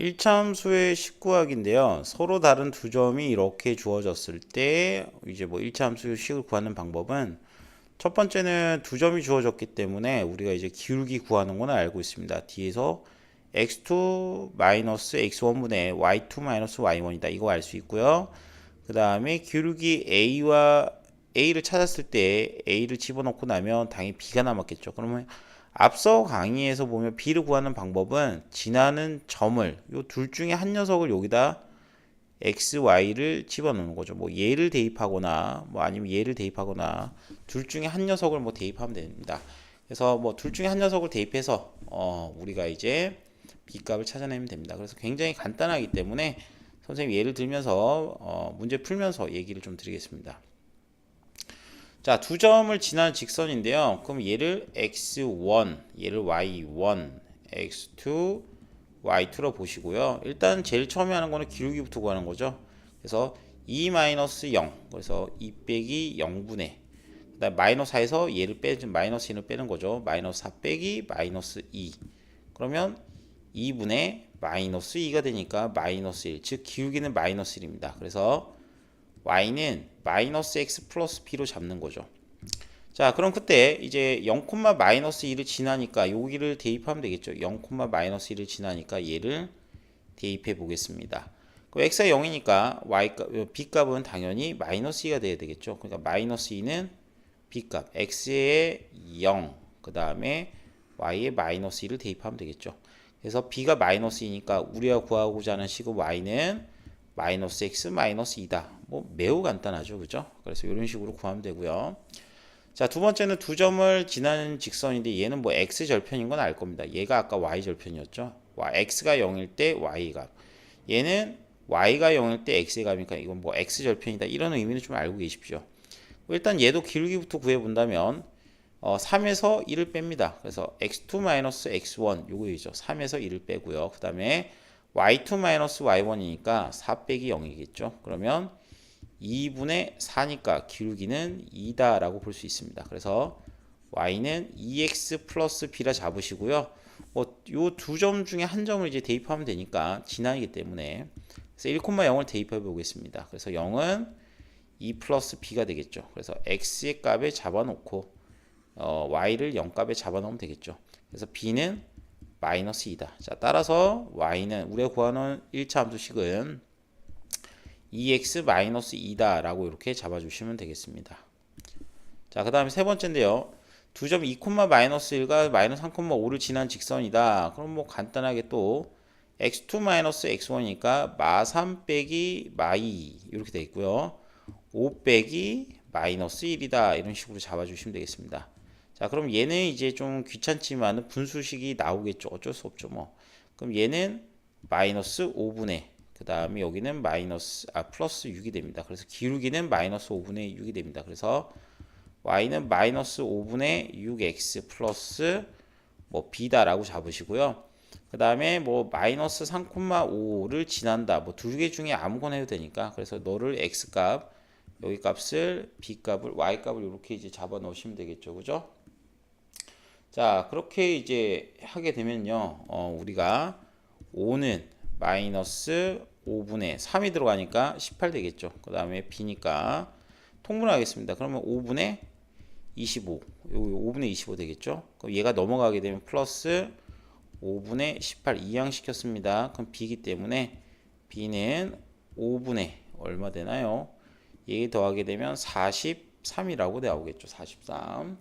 1차함수의 식구하기인데요. 서로 다른 두 점이 이렇게 주어졌을 때 이제 뭐 1차함수 식을 구하는 방법은 첫 번째는 두 점이 주어졌기 때문에 우리가 이제 기울기 구하는 거는 알고 있습니다. 뒤에서 x2 마이너스 x1분의 y2 마이너스 y1이다. 이거 알 수 있고요. 그 다음에 기울기 a와 a를 찾았을 때 a를 집어넣고 나면 당연히 b가 남았겠죠. 그러면 앞서 강의에서 보면 b를 구하는 방법은 지나는 점을 요 둘 중에 한 녀석을 여기다 x, y를 집어넣는 거죠. 뭐 얘를 대입하거나 뭐 아니면 얘를 대입하거나 둘 중에 한 녀석을 뭐 대입하면 됩니다. 그래서 뭐 둘 중에 한 녀석을 대입해서 어 우리가 이제 b 값을 찾아내면 됩니다. 그래서 굉장히 간단하기 때문에 선생님 예를 들면서 어 문제 풀면서 얘기를 좀 드리겠습니다. 자, 두 점을 지나는 직선인데요. 그럼 얘를 x1, 얘를 y1, x2, y2로 보시고요. 일단 제일 처음에 하는 거는 기울기부터 구하는 거죠. 그래서 2-0, 그래서 2 빼기 0분의 그다음 마이너스 4에서 얘를 빼 마이너스 1을 빼는 거죠. 마이너스 4 빼기 마이너스 2. 그러면 2분의 마이너스 2가 되니까 마이너스 1. 즉 기울기는 마이너스 1입니다. 그래서 y는 마이너스 x 플러스 b로 잡는 거죠. 자, 그럼 그때 이제 0, 마이너스 2를 지나니까 여기를 대입하면 되겠죠. 0, 마이너스 1을 지나니까 얘를 대입해 보겠습니다. 그 x가 0이니까 y 값, b 값은 당연히 마이너스 2가 돼야 되겠죠. 그러니까 마이너스 2는 b 값, x의 0, 그 다음에 y의 마이너스 2를 대입하면 되겠죠. 그래서 b가 마이너스 2니까 우리가 구하고자 하는 식의 y는 마이너스 x 마이너스 2다. 뭐 매우 간단하죠. 그죠? 그래서 이런 식으로 구하면 되고요. 자, 두 번째는 두 점을 지나는 직선인데 얘는 뭐 x 절편인 건 알 겁니다. 얘가 아까 y 절편이었죠. x가 0일 때 y가 얘는 y가 0일 때 x의 값이니까 이건 뭐 x 절편이다. 이런 의미는 좀 알고 계십시오. 일단 얘도 기울기부터 구해 본다면 어, 3에서 1을 뺍니다. 그래서 x2 x1 요거이죠. 3에서 1을 빼고요. 그다음에 y2-y1이니까 4 빼기 0이겠죠. 그러면 2분의 4니까 기울기는 2다라고 볼 수 있습니다. 그래서 y는 2x 플러스 b라 잡으시고요. 뭐 요 두 점 중에 한 점을 이제 대입하면 되니까 지나이기 때문에 그래서 1,0을 대입해 보겠습니다. 그래서 0은 2 플러스 b가 되겠죠. 그래서 x의 값에 잡아놓고 어, y를 0 값에 잡아놓으면 되겠죠. 그래서 b는 마이너스 2다. 자, 따라서 y는 우리가 구하는 1차 함수식은 2x 마이너스 2다 라고 이렇게 잡아주시면 되겠습니다. 자, 그 다음에 세 번째인데요. 두 점 2, 마이너스 1과 마이너스 3,5를 지난 직선이다. 그럼 뭐 간단하게 또 x2 마이너스 x1이니까 마3 빼기 마2 이렇게 돼 있고요. 5 빼기 마이너스 1이다. 이런 식으로 잡아주시면 되겠습니다. 자, 그럼 얘는 이제 좀 귀찮지만 분수식이 나오겠죠. 어쩔 수 없죠, 뭐. 그럼 얘는 마이너스 5분의 그 다음에 여기는 마이너스 아 플러스 6이 됩니다. 그래서 기울기는 마이너스 5분의 6이 됩니다. 그래서 y는 마이너스 5분의 6x 플러스 뭐 b다라고 잡으시고요. 그 다음에 뭐 마이너스 3,5를 지난다. 뭐 두 개 중에 아무거나 해도 되니까 그래서 너를 x 값 여기 값을 b 값을 y 값을 이렇게 이제 잡아 넣으시면 되겠죠, 그죠? 자, 그렇게 이제 하게 되면요, 어, 우리가 5는 마이너스 5분의 3이 들어가니까 18 되겠죠. 그 다음에 b니까 통분하겠습니다. 그러면 5분의 25, 여기 5분의 25 되겠죠. 그럼 얘가 넘어가게 되면 플러스 5분의 18 이항시켰습니다. 그럼 b이기 때문에 b는 5분의 얼마 되나요? 얘 더하게 되면 43이라고 나오겠죠. 43.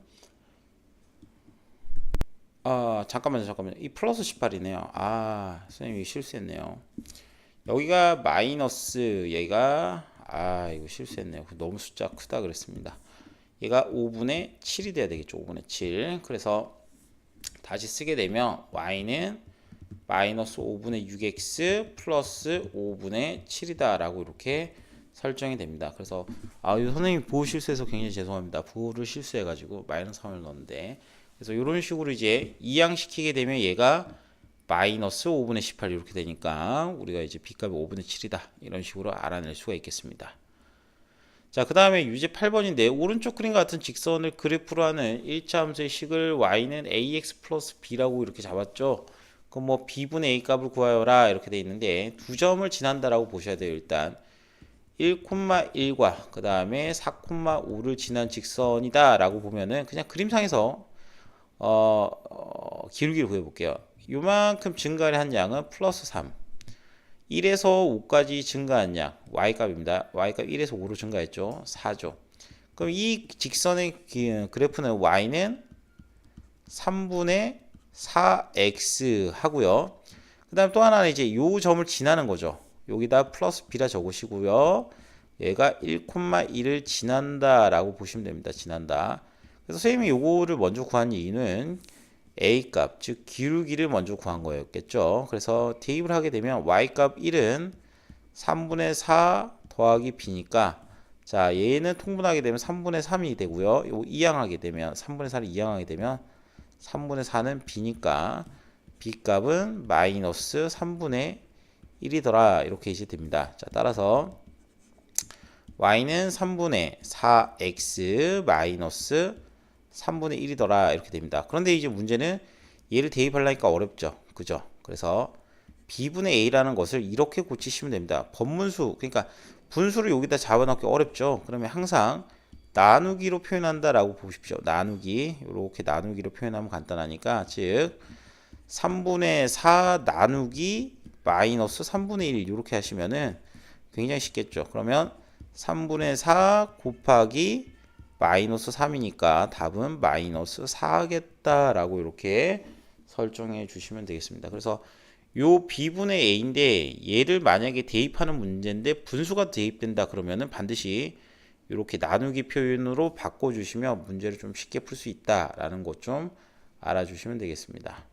아 잠깐만요 잠깐만요. 이 플러스 18이네요. 아 선생님이 실수했네요. 여기가 마이너스 얘가 아 이거 실수했네요. 너무 숫자 크다 그랬습니다. 얘가 5분의 7이 돼야 되겠죠 5분의 7 그래서 다시 쓰게 되면 y는 마이너스 5분의 6x 플러스 5분의 7이다 라고 이렇게 설정이 됩니다. 그래서 아 선생님 보호 실수해서 굉장히 죄송합니다. 보호를 실수해 가지고 마이너스 3을 넣었는데 그래서 이런 식으로 이제 이항시키게 되면 얘가 마이너스 5분의 18 이렇게 되니까 우리가 이제 b값이 5분의 7이다 이런 식으로 알아낼 수가 있겠습니다. 자, 그 다음에 유제 8번인데 오른쪽 그림 같은 직선을 그래프로 하는 1차 함수의 식을 y는 ax 플러스 b라고 이렇게 잡았죠. 그럼 뭐 b분의 a 값을 구하여라 이렇게 돼 있는데 두 점을 지난다라고 보셔야 돼요 일단 1,1과 그 다음에 4,5를 지난 직선이다 라고 보면은 그냥 그림상에서 어, 어, 기울기를 구해볼게요 요만큼 증가를 한 양은 플러스 3 1에서 5까지 증가한 양 y값입니다 y값 1에서 5로 증가했죠 4죠 그럼 이 직선의 기- 그래프는 y는 3분의 4x 하고요. 그 다음 또 하나는 이제 요 점을 지나는 거죠. 여기다 플러스 b라 적으시고요. 얘가 1,1을 지난다라고 보시면 됩니다. 지난다. 그래서 선생님이 요거를 먼저 구한 이유는 a 값, 즉 기울기를 먼저 구한 거였겠죠. 그래서 대입을 하게 되면 y 값 1은 3분의 4 더하기 b니까 자 얘는 통분하게 되면 3분의 3이 되고요. 요 이항하게 되면 3분의 4를 이항하게 되면 3분의 4는 b니까 b 값은 마이너스 3분의 1이더라 이렇게 이제 됩니다. 자 따라서 y는 3분의 4x 마이너스 3분의 1이더라 이렇게 됩니다. 그런데 이제 문제는 얘를 대입하려니까 어렵죠. 그죠? 그래서 b분의 a라는 것을 이렇게 고치시면 됩니다. 법문수 그러니까 분수를 여기다 잡아넣기 어렵죠. 그러면 항상 나누기로 표현한다라고 보십시오. 나누기 이렇게 나누기로 표현하면 간단하니까 즉 3분의 4 나누기 마이너스 3분의 1 이렇게 하시면은 굉장히 쉽겠죠. 그러면 3분의 4 곱하기 마이너스 3이니까 답은 마이너스 4겠다라고 이렇게 설정해 주시면 되겠습니다. 그래서 요 b분의 a인데 얘를 만약에 대입하는 문제인데 분수가 대입된다 그러면은 반드시 이렇게 나누기 표현으로 바꿔주시면 문제를 좀 쉽게 풀 수 있다라는 것 좀 알아주시면 되겠습니다.